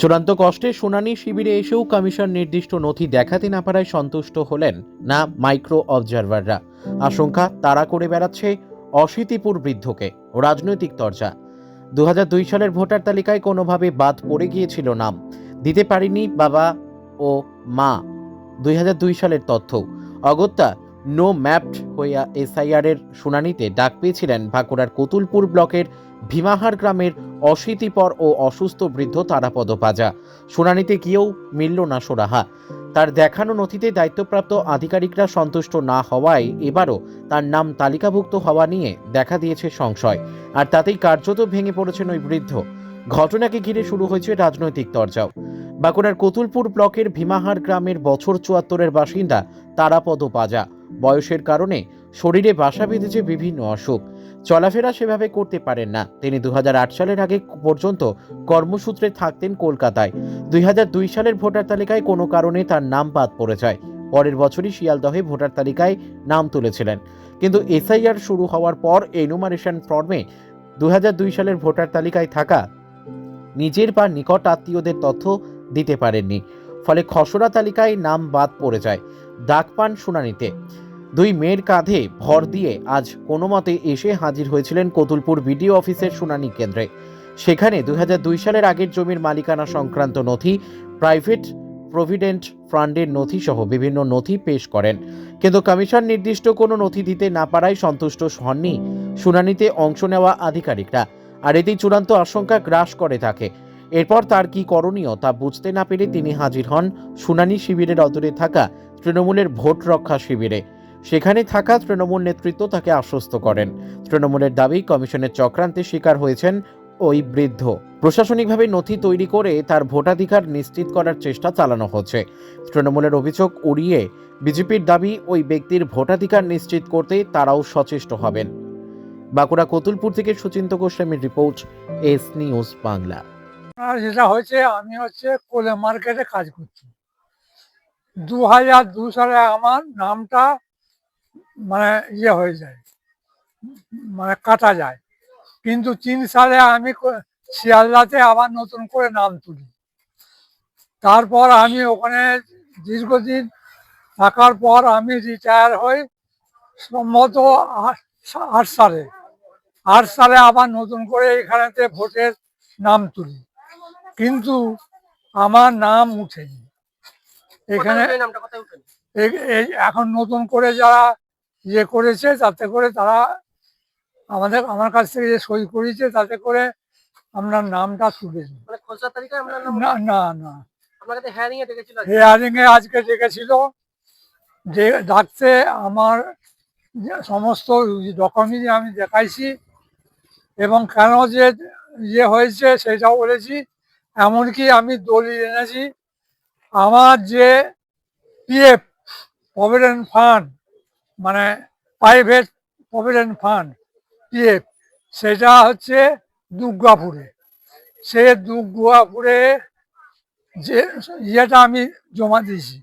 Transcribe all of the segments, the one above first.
চূড়ান্ত কষ্টে শুনানি শিবিরে এসেও কমিশন নির্দিষ্ট নথি দেখাতে না পারায় সন্তুষ্ট হলেন না মাইক্রো অবজারভাররা। আশঙ্কা, তাড়া করে বেড়াচ্ছে অশীতিপুর বৃদ্ধকে, রাজনৈতিক তরজা। দু দুই সালের ভোটার তালিকায় কোনোভাবে বাদ পড়ে গিয়েছিল নাম। দিতে পারেনি বাবা ও মা। দুই হাজার দুই সালের তথ্য, অগত্যা নো ম্যাপড হইয়া এসআইআর এর শুনানিতে ডাক পেয়েছিলেন বাঁকুড়ার কতুলপুর ব্লকের ভীমাহার গ্রামের অশীতিপর ও অসুস্থ বৃদ্ধ তারাপদ পাজা শুনানিতে গিয়েও মিলল না সোরাহা। তার দেখানো নথিতে দায়িত্বপ্রাপ্ত আধিকারিকরা সন্তুষ্ট না হওয়ায় এবারও তার নাম তালিকাভুক্ত হওয়া নিয়ে দেখা দিয়েছে সংশয়। আর তাতেই কার্যত ভেঙে পড়েছেন ওই বৃদ্ধ। ঘটনাকে ঘিরে শুরু হয়েছে রাজনৈতিক তরজাও। বাঁকুড়ার কতুলপুর ব্লকের ভীমাহার গ্রামের বছর চুয়াত্তরের বাসিন্দা তারাপদ পাজা বয়সের কারণে শরীরে বাসা বেঁধেছে বিভিন্ন অসুখ। চলাফেরা সেভাবে করতে পারেন না। তিনি দু সালের আগে পর্যন্ত কর্মসূত্রে থাকতেন কলকাতায়। দুই সালের ভোটার তালিকায় কোনো কারণে তার নাম বাদ পড়ে যায়। পরের বছরই শিয়ালদহে ভোটার তালিকায় নাম তুলেছিলেন। কিন্তু এসআইআর শুরু হওয়ার পর এনুমারেশন ফর্মে দুই হাজার দুই সালের ভোটার তালিকায় থাকা নিজের বা নিকট আত্মীয়দের তথ্য দিতে পারেননি। ফলে খসড়া তালিকায় নাম বাদ পড়ে যায়। ডাক পান শুনানিতে। দুই মেয়ের কাঁধে ভর দিয়ে আজ কোনো মতে এসে হাজির হয়েছিলেন কতুলপুর বিডিও অফিসের শুনানি কেন্দ্রে। সেখানে দুই সালের আগের জমির মালিকানা সংক্রান্ত নথি, প্রাইভেট প্রভিডেন্ট ফান্ডের নথি সহ বিভিন্ন নথি পেশ করেন। কিন্তু কমিশন নির্দিষ্ট কোনো নথি দিতে না পারায় সন্তুষ্ট হননি শুনানিতে অংশ নেওয়া আধিকারিকরা। আর এতেই চূড়ান্ত আশঙ্কা গ্রাস করে থাকে এরপর তার কি করণীয় তা বুঝতে না পেরে তিনি হাজির হন শুনানি শিবিরের অদূরে থাকা তৃণমূলের ভোট রক্ষা শিবিরে। সেখানে থাকা তৃণমূল নেতৃত্ব তাকে আশ্বস্ত করেন। তৃণমূলের দাবি, কমিশনের চক্রান্তে শিকার হয়েছেন ওই বৃদ্ধ। প্রশাসনিকভাবে নথি তৈরি করে তার ভোটাধিকার নিশ্চিত করার চেষ্টা চালানো হচ্ছে। তৃণমূলের অভিযোগ উড়িয়ে বিজেপির দাবি, ওই ব্যক্তির ভোটাধিকার নিশ্চিত করতে তারাও সচেষ্ট হবেন। বাঁকুড়া কতুলপুর থেকে সুচিন্ত গোস্বামীর রিপোর্ট, এস নিউজ বাংলা। যেটা হয়েছে, আমি হচ্ছে কোলে মার্কেটে কাজ করছি। দু হাজার দু সালে আমার নামটা মানে ইয়ে হয়ে যায় মানে কাটা যায়। কিন্তু তিন সালে আমি শিয়ালদাতে আবার নতুন করে নাম তুলি। তারপর আমি ওখানে দীর্ঘদিন থাকার পর আমি রিটায়ার হই সম্ভবত আট- সালে। আট সালে আবার নতুন করে এখানেতে ভোটের নাম তুলি। কিন্তু আমার নাম উঠেনি। এখানে এখন নতুন করে যারা ইয়ে করেছে তাতে করে তারা আমাদের আমার কাছ থেকে যে সই করেছে তাতে করে আপনার নামটা তুলেছে মানে না না না। হেয়ারিং এ আজকে। ডেকেছিল যে ডাকতে আমার সমস্ত ডকুমেন্ট আমি দেখাইছি এবং কেন যে ইয়ে হয়েছে সেটাও বলেছি। এমনকি আমি দলিল এনেছি আমার যে পিএফ প্রভিডেন্ট ফান্ড মানে প্রাইভেট প্রভিডেন্ট ফান্ড পিএফ সেটা হচ্ছে দুর্গাপুরে। সে দুর্গাপুরে যে ইয়েটা আমি জমা দিয়েছি,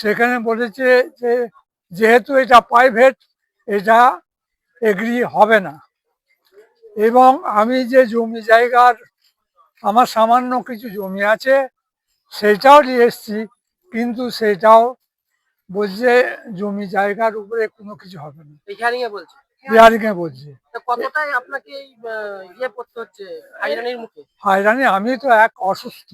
সেখানে বলেছে যে যেহেতু এটা প্রাইভেট এটা এগ্রি হবে না। এবং আমি যে জমি জায়গার, আমার সামান্য কিছু জমি আছে সেটাও নিয়ে এসছি কিন্তু সেটাও বলছে জমি জায়গার উপরে কোনো কিছু হবে না। হ্যারিং এ বলছে? বিহারিকে বলছে। তা কতটাই আপনাকে ইয়ে করতে হচ্ছে হাইরানির মুখে? হয়রানি আমি তো এক অসুস্থ।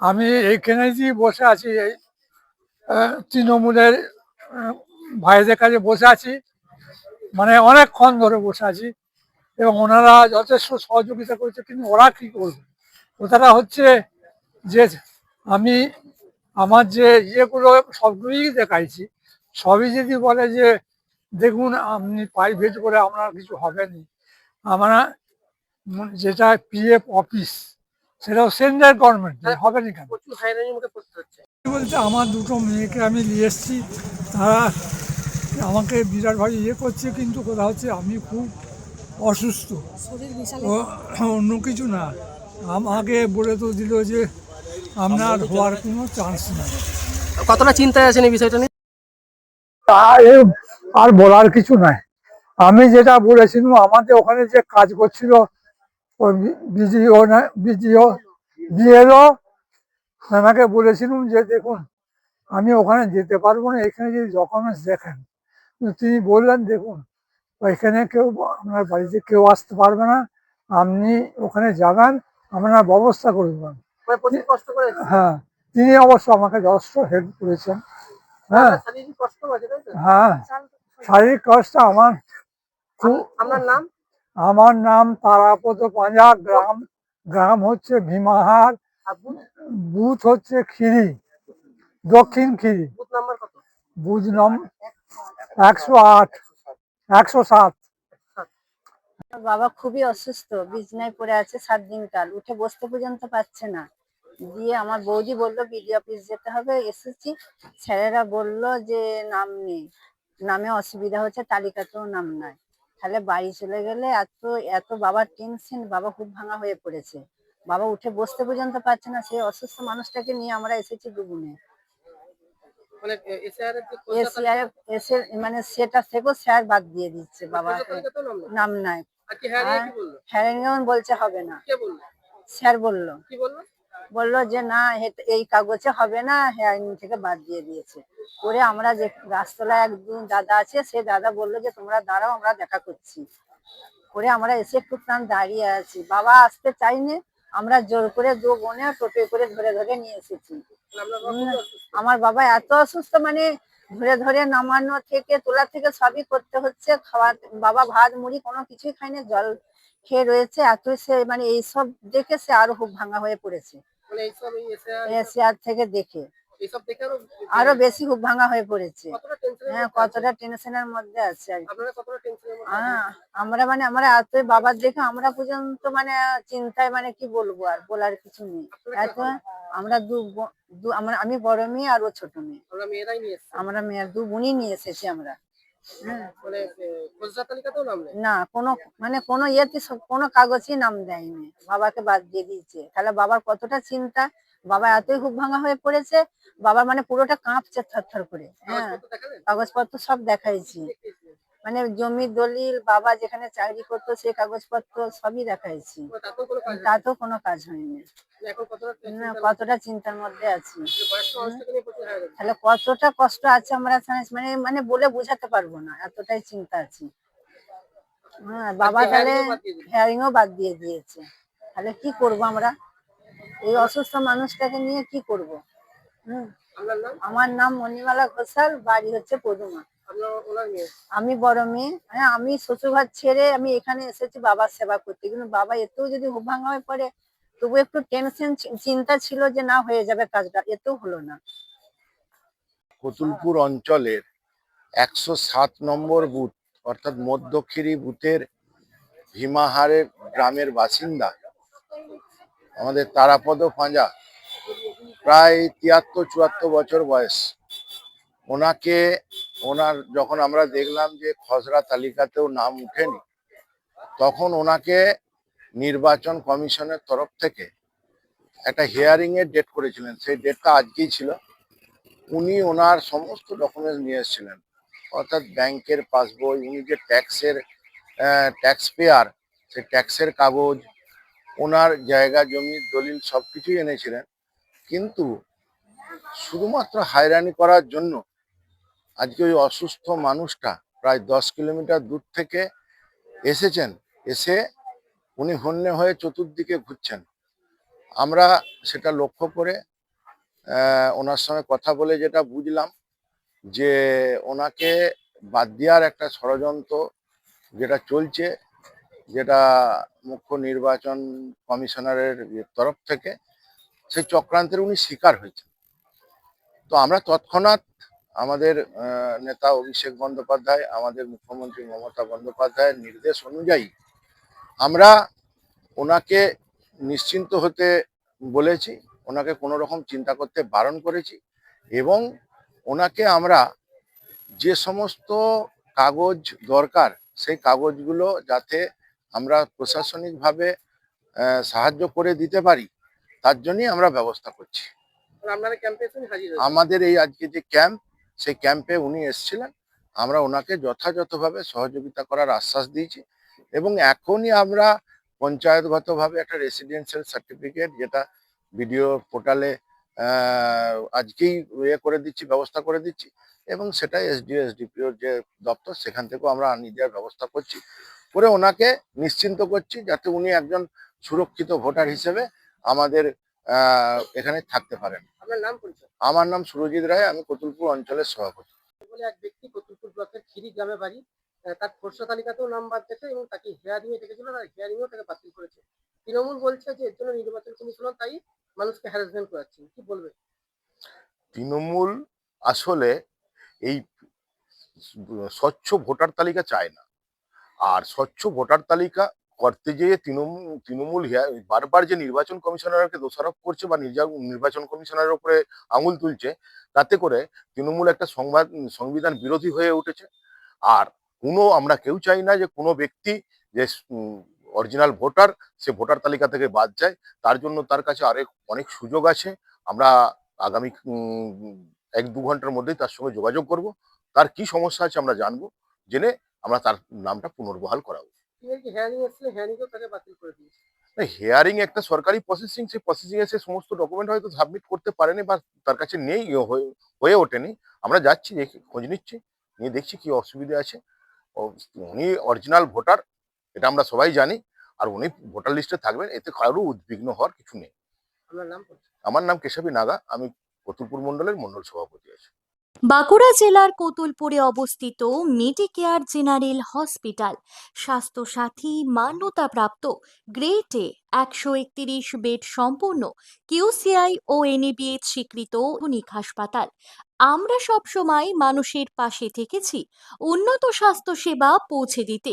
আমি এইখানে যে বসে আছি এই তৃণমূলের ভাইদের কাছে বসে আছি মানে অনেকক্ষণ ধরে বসে আছি এবং ওনারা যথেষ্ট সহযোগিতা করেছে কিন্তু ওরা কি করবে? ওটারা হচ্ছে যে আমি আমার যে ইয়েগুলো সবগুলোই দেখাইছি সবই যদি বলে যে দেখুন আপনি প্রাইভেট করে আপনার কিছু হবে না আমরা যেটা পিএফ অফিস সেটাও সেন্ট্রাল গভর্নমেন্ট হবে না কেন? বলতে আমার দুটো মেয়েকে আমি নিয়ে এসেছি তারা আমাকে বিরাটভাবে ইয়ে করছে কিন্তু কথা হচ্ছে আমি খুব অসুস্থ। অন্য কিছু না। আমাকে বলে তো দিল যে আপনার হওয়ার কোনো চান্স নেই। কতটা চিন্তায় আছেন এই বিষয়টা নিয়ে? আর বলার কিছু নাই। আমি যেটা বলেছিলাম আমাদের ওখানে যে কাজ করছিল বিজিও না বিজিও দিয়ে এলো ওনাকে বলেছিলাম যে দেখুন আমি ওখানে যেতে পারব না এখানে যদি ডকুমেন্টস দেখেন। তিনি বললেন দেখুন ওইখানে কেউ আপনার বাড়িতে কেউ আসতে পারবে না। আপনি ওখানে যাবেন আপনার ব্যবস্থা করবেন হ্যাঁ তিনি অবশ্য আমাকে যথেষ্ট হেল্প করেছেন। হ্যাঁ। হ্যাঁ। শারীরিক কষ্ট আমার আপনার নাম? আমার নাম তারাপদ পাঁজা গ্রাম গ্রাম হচ্ছে ভীমাহার বুথ হচ্ছে খিরি দক্ষিণ খিরি। বুথ নাম্বার একশো আট। একশো সাত। আমার বাবা খুবই অসুস্থ বিছনায় পড়ে আছে সাত দিন কাল উঠে বসতে পর্যন্ত পারছে না। দিয়ে আমার বৌদি বলল বিডি অফিস যেতে হবে এসেছি। স্যারেরা বলল যে নাম নেই। নামে অসুবিধা হচ্ছে তালিকাতেও নাম নাই। তাহলে বাড়ি চলে গেলে এত এত বাবার টেনশন বাবা খুব ভাঙা হয়ে পড়েছে। বাবা উঠে বসতে পর্যন্ত পারছে না সেই অসুস্থ মানুষটাকে নিয়ে আমরা এসেছি দুগুনে মানে মানে সেটা থেকেও স্যার বাদ দিয়ে দিচ্ছে বাবা নাম নেই। হ্যাঁ হ্যাঁ বলছে হবে না। স্যার বলল। বলল? বলল যে না এই কাগজে হবে না হেয়ারিং থেকে বাদ দিয়ে দিয়েছে। করে আমরা যে গাছতলায় একজন দাদা আছে সে দাদা বলল যে তোমরা দাঁড়াও আমরা দেখা করছি। করে আমরা এসে একটু দাঁড়িয়ে আছি। বাবা আসতে চাইনি আমরা জোর করে দু বোনে টোটো করে ধরে ধরে নিয়ে এসেছি। আমার বাবা এত অসুস্থ মানে ধরে ধরে নামানো থেকে তোলা থেকে সবই করতে হচ্ছে। খাওয়া বাবা ভাত মুড়ি কোনো কিছুই খায়নি জল খেয়ে রয়েছে। এত সে মানে এইসব দেখে সে আরও খুব ভাঙা হয়ে পড়েছে। মানে এশিয়ার থেকে দেখে। আরও বেশি খুব ভাঙা হয়ে পড়েছে। হ্যাঁ কতটা টেনশনের মধ্যে আছে আর আমরা মানে আমরা এত বাবার দেখে আমরা পর্যন্ত মানে চিন্তায় মানে কি বলব আর বলার কিছু নেই। এত আমরা দু দু আমরা আমি বড় মেয়ে আর ও ছোট মেয়ে। আমরা মেয়েরাই নিয়ে এসেছি। আমরা মেয়ের দু বোনই নিয়ে এসেছি আমরা। হ্যাঁ। মানে না কোনো মানে কোনো ইয়েতে কোনো কাগজই নাম দেয়নি। বাবাকে বাদ দিয়ে দিয়েছে। তাহলে বাবার কতটা চিন্তা? বাবা এতই খুব ভাঙা হয়ে পড়েছে। বাবার মানে পুরোটা কাঁপছে থরথর করে। হ্যাঁ। কাগজপত্র সব দেখাইছি। মানে জমি দলিল বাবা যেখানে চাকরি করতো সেই কাগজপত্র সবই দেখাইছি। তাতেও কোনো কাজ হয়নি? কতটা না, কতটা চিন্তার মধ্যে আছি। তাহলে কতটা কষ্ট আছে আমরা মানে মানে বলে বোঝাতে পারব না এতটাই চিন্তা আছি। হ্যাঁ বাবা তাহলে বাদ দিয়ে হেয়ারিংও বাদ দিয়ে দিয়েছে। তাহলে কি করব আমরা? এই অসুস্থ মানুষটাকে নিয়ে কি করব? হুম। আমার নাম মণিমালা ঘোষাল বাড়ি হচ্ছে পদুমা। আমি বড় মেয়ে। হ্যাঁ আমি শ্বশুরঘর ছেড়ে আমি এখানে এসেছি বাবার সেবা করতে। কিন্তু বাবা এতেও যদি হুপ ভাঙা হয়ে পড়ে তবু একটু টেনশন চিন্তা ছিল যে না হয়ে যাবে কাজটা। এতেও হলো না। কতুলপুর অঞ্চলের একশো সাত নম্বর বুথ অর্থাৎ মধ্যক্ষিরি বুথের ভীমাহারের গ্রামের বাসিন্দা আমাদের তারাপদ পাঁজা প্রায় তিয়াত্তর চুয়াত্তর বছর বয়স। ওনাকে ওনার যখন আমরা দেখলাম যে খসড়া তালিকাতেও নাম উঠেনি তখন ওনাকে নির্বাচন কমিশনের তরফ থেকে একটা হিয়ারিং এর ডেট করেছিলেন। সেই ডেটটা আজকেই ছিল। উনি ওনার সমস্ত ডকুমেন্টস নিয়ে এসেছিলেন। অর্থাৎ ব্যাংকের পাসবই উনি যে ট্যাক্সের ট্যাক্স পেয়ার সেই ট্যাক্সের কাগজ, ওনার জায়গা জমির দলিল সব কিছুই এনেছিলেন। কিন্তু শুধুমাত্র হয়রানি করার জন্য আজকে ওই অসুস্থ মানুষটা প্রায় দশ কিলোমিটার দূর থেকে এসেছেন, এসে উনি হন্যে হয়ে চতুর্দিকে ঘুরছেন। আমরা সেটা লক্ষ্য করে ওনার সঙ্গে কথা বলে যেটা বুঝলাম যে ওনাকে বাদ দেওয়ার একটা ষড়যন্ত্র যেটা চলছে, যেটা মুখ্য নির্বাচন কমিশনারের তরফ থেকে, সেই চক্রান্তের উনি শিকার হয়েছেন। তো আমরা তৎক্ষণাৎ আমাদের নেতা অভিষেক বন্দ্যোপাধ্যায় আমাদের মুখ্যমন্ত্রী মমতা বন্দ্যোপাধ্যায়ের নির্দেশ অনুযায়ী আমরা ওনাকে নিশ্চিন্ত হতে বলেছি ওনাকে কোনো রকম চিন্তা করতে বারণ করেছি এবং ওনাকে আমরা যে সমস্ত কাগজ দরকার সেই কাগজগুলো যাতে আমরা প্রশাসনিকভাবে সাহায্য করে দিতে পারি তার জন্যই আমরা ব্যবস্থা করছি। আমাদের এই আজকে যে ক্যাম্প সেই ক্যাম্পে উনি এসেছিলেন। আমরা ওনাকে যথাযথভাবে সহযোগিতা করার আশ্বাস দিয়েছি এবং এখনই আমরা পঞ্চায়েতগতভাবে একটা রেসিডেন্সিয়াল সার্টিফিকেট যেটা ভিডিও পোর্টালে আজকেই ইয়ে করে দিচ্ছি, ব্যবস্থা করে দিচ্ছি এবং সেটা এসডিও এসডিপিওর যে দপ্তর সেখান থেকেও আমরা আনিয়ে দেওয়ার ব্যবস্থা করছি। করে ওনাকে নিশ্চিন্ত করছি যাতে উনি একজন সুরক্ষিত ভোটার হিসেবে আমাদের এখানে থাকতে পারেন। আমার নাম সুরজিৎ রায় আমি কতুলপুর অঞ্চলের সভাপতি। বলে এক ব্যক্তি কতুলপুর ব্লকের খিরি গ্রামে বাড়ি। তার খরসা তালিকাতেও নাম বাদ দিয়েছে এবং তাকে হেয়ারিং এ ডেকেছিল আর হেয়ারিং এও তাকে বাতিল করেছে। তৃণমূল বলছে যে এর জন্য নির্বাচন কমিশনার তাই মানুষকে হ্যারাসমেন্ট করাচ্ছেন। কি বলবে? তৃণমূল আসলে এই স্বচ্ছ ভোটার তালিকা চায় না। আর স্বচ্ছ ভোটার তালিকা করতে গিয়ে তৃণমূল তৃণমূল বারবার যে নির্বাচন কমিশনারকে দোষারোপ করছে বা নির্বাচন কমিশনারের উপরে আঙুল তুলছে, তাতে করে তৃণমূল একটা সংবাদ, সংবিধান বিরোধী হয়ে উঠেছে। আর কোনো আমরা কেউ চাই না যে কোনো ব্যক্তি যে অরিজিনাল ভোটার, সে ভোটার তালিকা থেকে বাদ যায়। তার জন্য তার কাছে আরেক, অনেক সুযোগ আছে। আমরা আগামী এক দু ঘণ্টার মধ্যেই তার সঙ্গে যোগাযোগ করব। তার কি সমস্যা আছে আমরা জানব। জেনে আমরা তার নামটা পুনর্বহাল করাবো। হেয়ারিং একটা সরকারি প্রসেসিং সেই প্রসেসিং এ সে সমস্ত ডকুমেন্ট হয়তো সাবমিট করতে পারেনি বা তার কাছে নেই হয়ে- হয়ে ওঠেনি। আমরা যাচ্ছি দেখি খোঁজ নিচ্ছি নিয়ে দেখছি কি অসুবিধা আছে। উনি অরিজিনাল ভোটার এটা আমরা সবাই জানি আর উনি ভোটার লিস্টে থাকবেন এতে কারও উদ্বিগ্ন হওয়ার কিছু নেই। আমার নাম কেশবী নাগা আমি কতুলপুর মণ্ডলের মণ্ডল সভাপতি আছি। বাঁকুড়া জেলার কোতুলপুরে অবস্থিত মেডিকেয়ার জেনারেল হসপিটাল। স্বাস্থ্যসাথী মান্যতাপ্রাপ্ত গ্রেট এ একশো একত্রিশ বেড সম্পূর্ণ কিউসিআই ও এনএবিএচ স্বীকৃত আধুনিক হাসপাতাল। আমরা সবসময় মানুষের পাশে থেকেছি। উন্নত স্বাস্থ্যসেবা পৌঁছে দিতে।